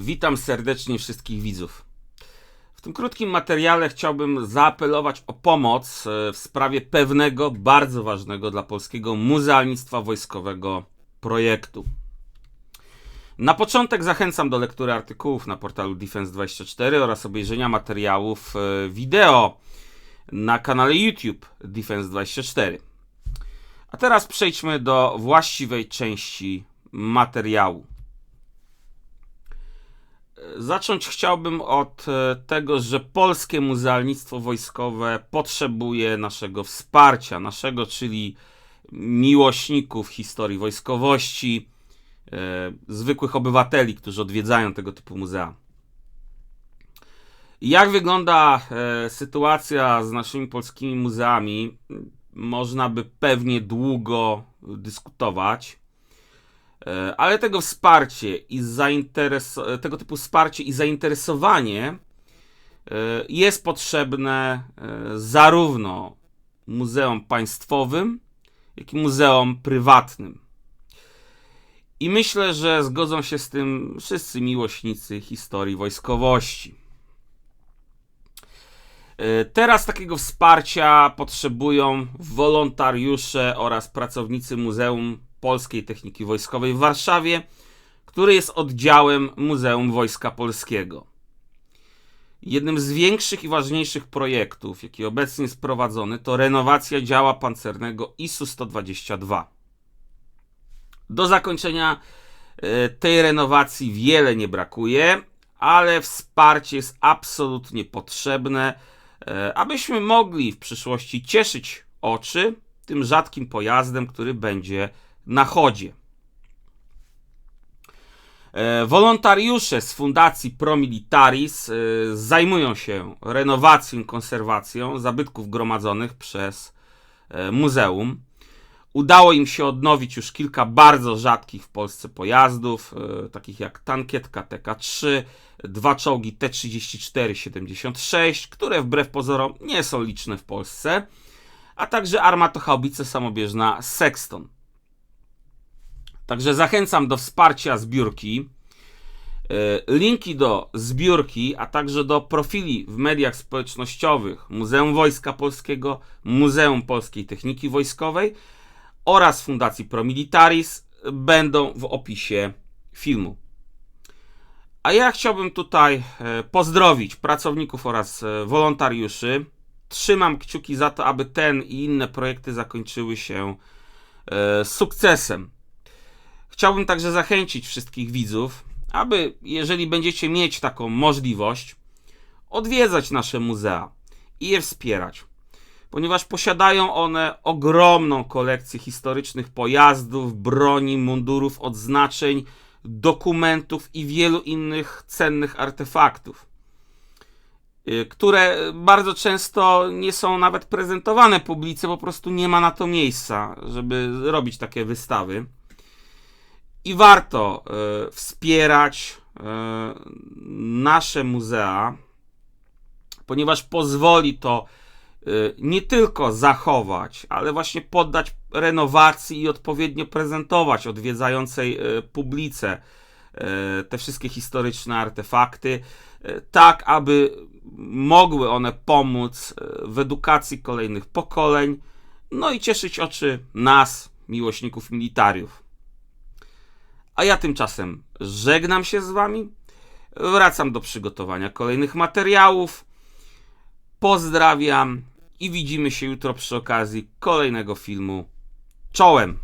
Witam serdecznie wszystkich widzów. W tym krótkim materiale chciałbym zaapelować o pomoc e, w sprawie pewnego bardzo ważnego dla polskiego muzealnictwa wojskowego projektu. Na początek zachęcam do lektury artykułów na portalu Defense24 oraz obejrzenia materiałów e, wideo na kanale YouTube Defense24. A teraz przejdźmy do właściwej części materiału. Zacząć chciałbym od e, tego, że polskie muzealnictwo wojskowe potrzebuje naszego wsparcia, naszego, czyli miłośników historii wojskowości, e, zwykłych obywateli, którzy odwiedzają tego typu muzea. Jak wygląda e, sytuacja z naszymi polskimi muzeami? Można by pewnie długo dyskutować. E, Ale tego wsparcie i zainteres- tego typu wsparcie i zainteresowanie e, jest potrzebne e, zarówno muzeom państwowym, jak i muzeom prywatnym. I myślę, że zgodzą się z tym wszyscy miłośnicy historii wojskowości. Teraz takiego wsparcia potrzebują wolontariusze oraz pracownicy Muzeum Polskiej Techniki Wojskowej w Warszawie, który jest oddziałem Muzeum Wojska Polskiego. Jednym z większych i ważniejszych projektów, jaki obecnie jest prowadzony, to renowacja działa pancernego ISU-122. Do zakończenia e, tej renowacji wiele nie brakuje, ale wsparcie jest absolutnie potrzebne, e, abyśmy mogli w przyszłości cieszyć oczy tym rzadkim pojazdem, który będzie na chodzie. E, Wolontariusze z Fundacji Pro Militaris e, zajmują się renowacją i konserwacją zabytków gromadzonych przez e, muzeum. Udało im się odnowić już kilka bardzo rzadkich w Polsce pojazdów, takich jak tankietka TK-3, dwa czołgi T-34-76, które wbrew pozorom nie są liczne w Polsce, a także armatochaubice samobieżna Sexton. Także zachęcam do wsparcia zbiórki. E, Linki do zbiórki, a także do profili w mediach społecznościowych Muzeum Wojska Polskiego, Muzeum Polskiej Techniki Wojskowej oraz Fundacji Pro Militaris będą w opisie filmu. A ja chciałbym tutaj e, pozdrowić pracowników oraz e, wolontariuszy. Trzymam kciuki za to, aby ten i inne projekty zakończyły się sukcesem. Chciałbym także zachęcić wszystkich widzów, aby, jeżeli będziecie mieć taką możliwość, odwiedzać nasze muzea i je wspierać, ponieważ posiadają one ogromną kolekcję historycznych pojazdów, broni, mundurów, odznaczeń, dokumentów i wielu innych cennych artefaktów, y, które bardzo często nie są nawet prezentowane publice, po prostu nie ma na to miejsca, żeby robić takie wystawy. I warto e, wspierać e, nasze muzea, ponieważ pozwoli to e, nie tylko zachować, ale właśnie poddać renowacji i odpowiednio prezentować odwiedzającej e, publice te wszystkie historyczne artefakty, tak aby mogły one pomóc w edukacji kolejnych pokoleń, no i cieszyć oczy nas, miłośników militariów. A ja tymczasem żegnam się z Wami. Wracam do przygotowania kolejnych materiałów. Pozdrawiam i widzimy się jutro przy okazji kolejnego filmu. Czołem!